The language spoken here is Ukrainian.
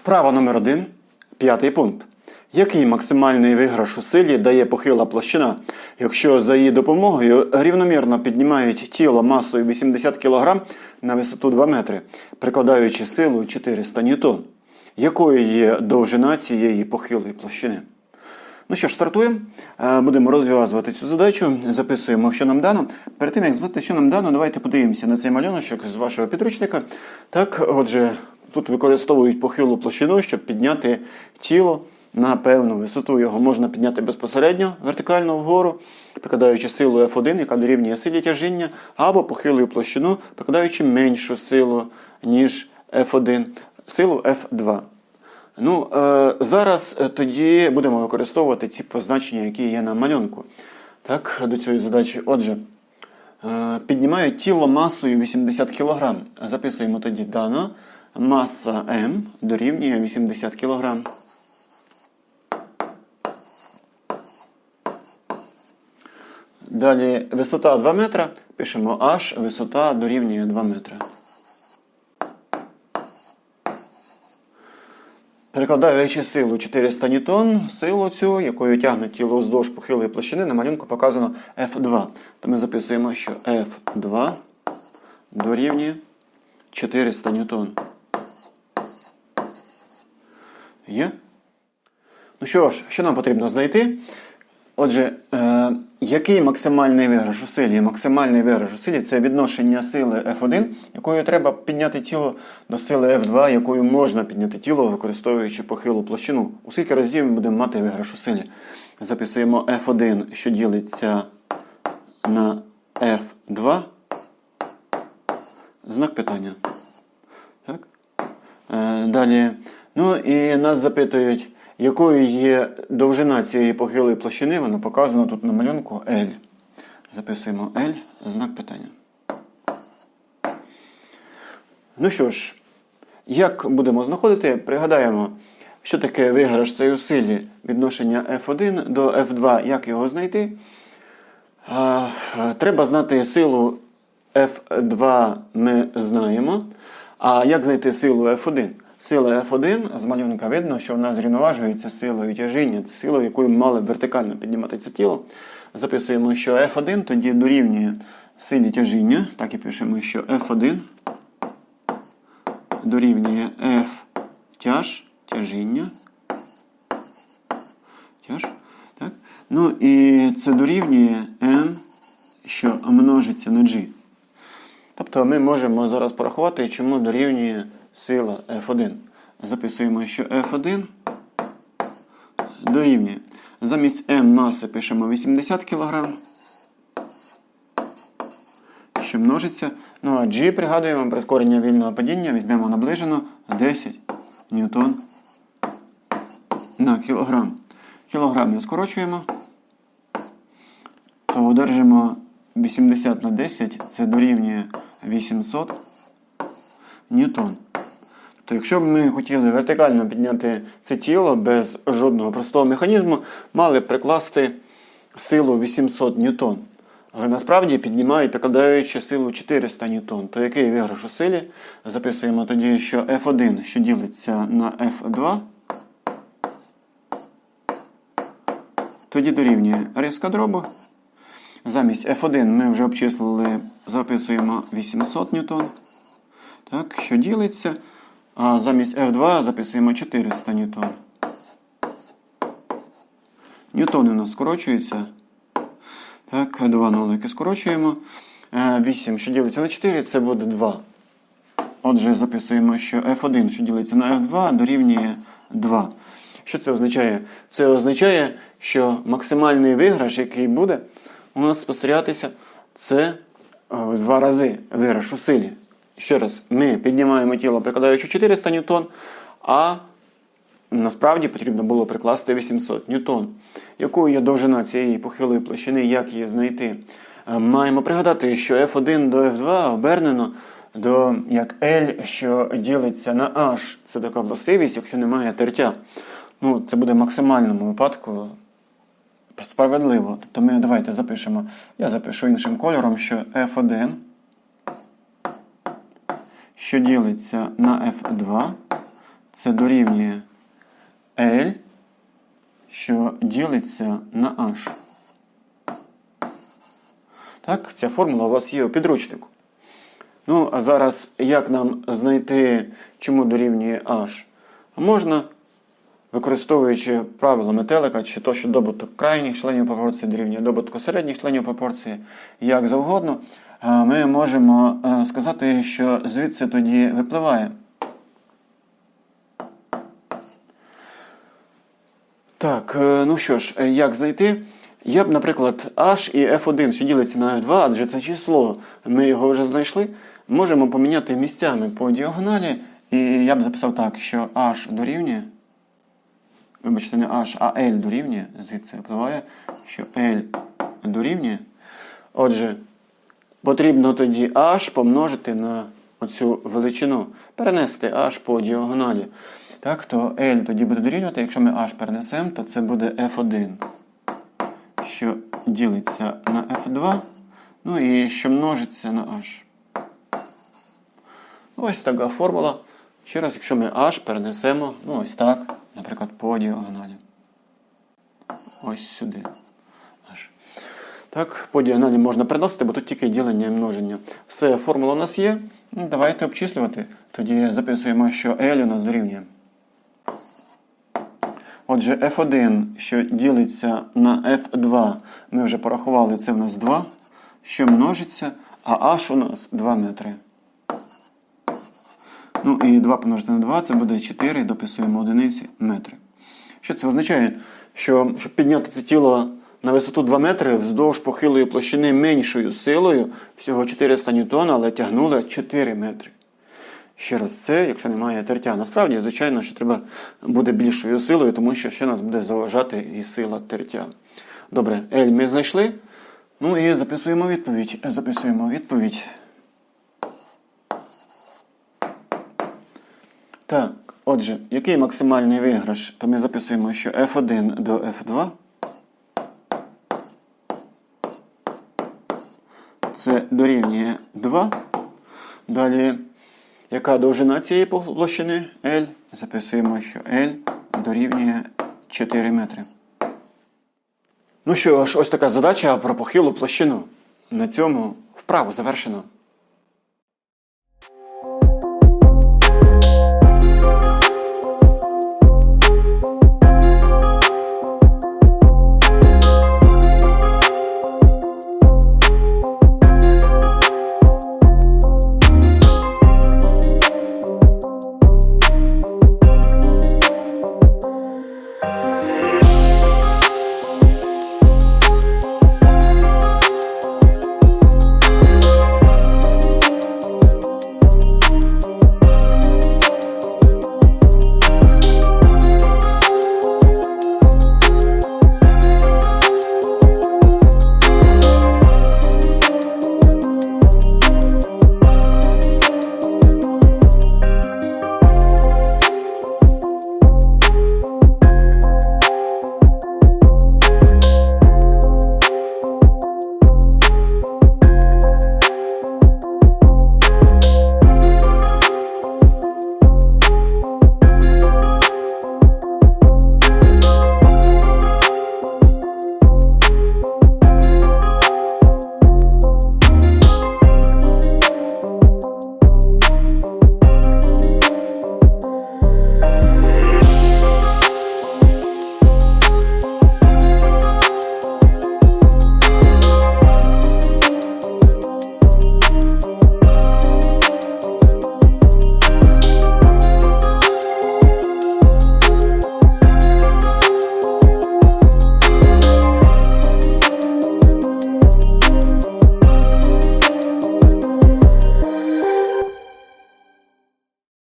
Вправа номер 1 п'ятий пункт. Який максимальний виграш у силі дає похила площина, якщо за її допомогою рівномірно піднімають тіло масою 80 кг на висоту 2 метри, прикладаючи силу 400 ньютон? Якою є довжина цієї похилої площини? Ну що ж, стартуємо. Е, Будемо розв'язувати цю задачу. Записуємо, що нам дано. Перед тим, як звати, що нам дано, давайте подивимося на цей малюночок з вашого підручника. Так, отже, тут використовують похилу площину, щоб підняти тіло на певну висоту. Його можна підняти безпосередньо вертикально вгору, прикладаючи силу F1, яка дорівнює силі тяжіння, або похилою площину, прикладаючи меншу силу, ніж F1, силу F2. Ну, е, зараз е, тоді будемо використовувати ці позначення, які є на малюнку. Так, до цієї задачі. Отже, е, піднімаю тіло масою 80 кг. Записуємо тоді дано. Маса М дорівнює 80 кг. Далі висота 2 метра. Пишемо H, висота дорівнює 2 метри. Перекладаючи силу 400 ньютон, силу цю, якою тягне тіло вздовж похилої площини, на малюнку показано F2. То ми записуємо, що F2 дорівнює 400 ньютон. Є? Ну що ж, що нам потрібно знайти? Отже, е, який максимальний виграш у силі? Максимальний виграш у силі це відношення сили F1, якою треба підняти тіло до сили F2, якою можна підняти тіло, використовуючи похилу площину. У скільки разів ми будемо мати виграш у силі? Записуємо F1, що ділиться на F2. Знак питання. Так? Е, Далі. Ну і нас запитують, якою є довжина цієї похилої площини, вона показана тут на малюнку L. Записуємо L, знак питання. Ну що ж, як будемо знаходити, пригадаємо, що таке виграш цієї силі відношення F1 до F2, як його знайти. Треба знати силу F2 ми знаємо. А як знайти силу F1? Сила F1 з малюнка видно, що вона зрівноважується силою тяжіння, силою, якою мали вертикально піднімати це тіло. Записуємо, що F1 тоді дорівнює силі тяжіння. Так і пишемо, що F1 дорівнює F тяж, тяжіння. Тяж. Так? Ну і це дорівнює N, що множиться на G. Тобто ми можемо зараз порахувати, чому дорівнює сила F1. Записуємо, що F1 дорівнює. Замість M маси пишемо 80 кг, що множиться. Ну а G, пригадуємо, прискорення вільного падіння візьмемо наближено 10 ньютон на кілограм. Кілограм не скорочуємо, то одержимо 80 на 10, це дорівнює 800 ньютон. То якщо б ми хотіли вертикально підняти це тіло без жодного простого механізму, мали б прикласти силу 800 ньютон. Але насправді піднімають, прикладаючи силу 400 ньютон. То який виграш у силі? Записуємо тоді, що F1, що ділиться на F2, тоді дорівнює риска дробу. Замість F1 ми вже обчислили, записуємо 800 ньютон. Так, що ділиться. А замість F2 записуємо 400 ньютон. Ньютони у нас скорочуються. Так, 2 нолики скорочуємо. 8, що ділиться на 4, це буде 2. Отже, записуємо, що F1, що ділиться на F2, дорівнює 2. Що це означає? Це означає, що максимальний виграш, який буде у нас спостерігатися, це в два рази виграш у силі. Ще раз, ми піднімаємо тіло, прикладаючи 400 ньютон, а насправді потрібно було прикласти 800 ньютон. Якою є довжина цієї похилої площини, як її знайти? Маємо пригадати, що F1 до F2 обернено до як L, що ділиться на H. Це така властивість, якщо немає тертя. Ну, Це буде максимальному випадку справедливо. Тобто ми давайте запишемо. Я запишу іншим кольором, що F1 що ділиться на F2, це дорівнює L, що ділиться на H. Так, ця формула у вас є у підручнику. Ну, а зараз як нам знайти, чому дорівнює H? Можна, використовуючи правило метелика, чи то, що добуток крайніх членів пропорції дорівнює добутку середніх членів пропорції, як завгодно, ми можемо е, сказати, що звідси тоді випливає. Так, е, ну що ж, е, як знайти? Я б, наприклад, H і F1, що ділиться на F2, адже це число, ми його вже знайшли, можемо поміняти місцями по діагоналі. І я б записав так, що H дорівнює. Вибачте, не H, а L дорівнює, звідси випливає, що L дорівнює. Отже, потрібно тоді H помножити на оцю величину, перенести H по діагоналі. Так, то L тоді буде дорівнювати, якщо ми H перенесемо, то це буде F1, що ділиться на F2, ну і що множиться на H. Ось така формула. Ще раз, якщо ми H перенесемо, ну ось так, наприклад, по діагоналі. Ось сюди. Так, по діагоналі можна переносити, бо тут тільки ділення і множення. Все, формула у нас є. Ну, Давайте обчислювати. Тоді записуємо, що L у нас дорівнює. Отже, F1, що ділиться на F2, ми вже порахували, це в нас 2, що множиться, а H у нас 2 метри. Ну і 2 помножити на 2, це буде 4, дописуємо одиниці метри. Що це означає? Що щоб підняти це тіло на висоту 2 метри вздовж похилої площини меншою силою, всього 400 ньютона, але тягнули 4 метри. Ще раз це, якщо немає тертя. Насправді, звичайно, що треба буде більшою силою, тому що ще нас буде заважати і сила тертя. Добре, L ми знайшли. Ну і записуємо відповідь. Записуємо відповідь. Так, отже, який максимальний виграш? То ми записуємо, що F1 до F2. Це дорівнює 2. Далі, яка довжина цієї площини L? Записуємо, що L дорівнює 4 метри. Ну що ж, ось така задача про похилу площину. На цьому вправу завершено.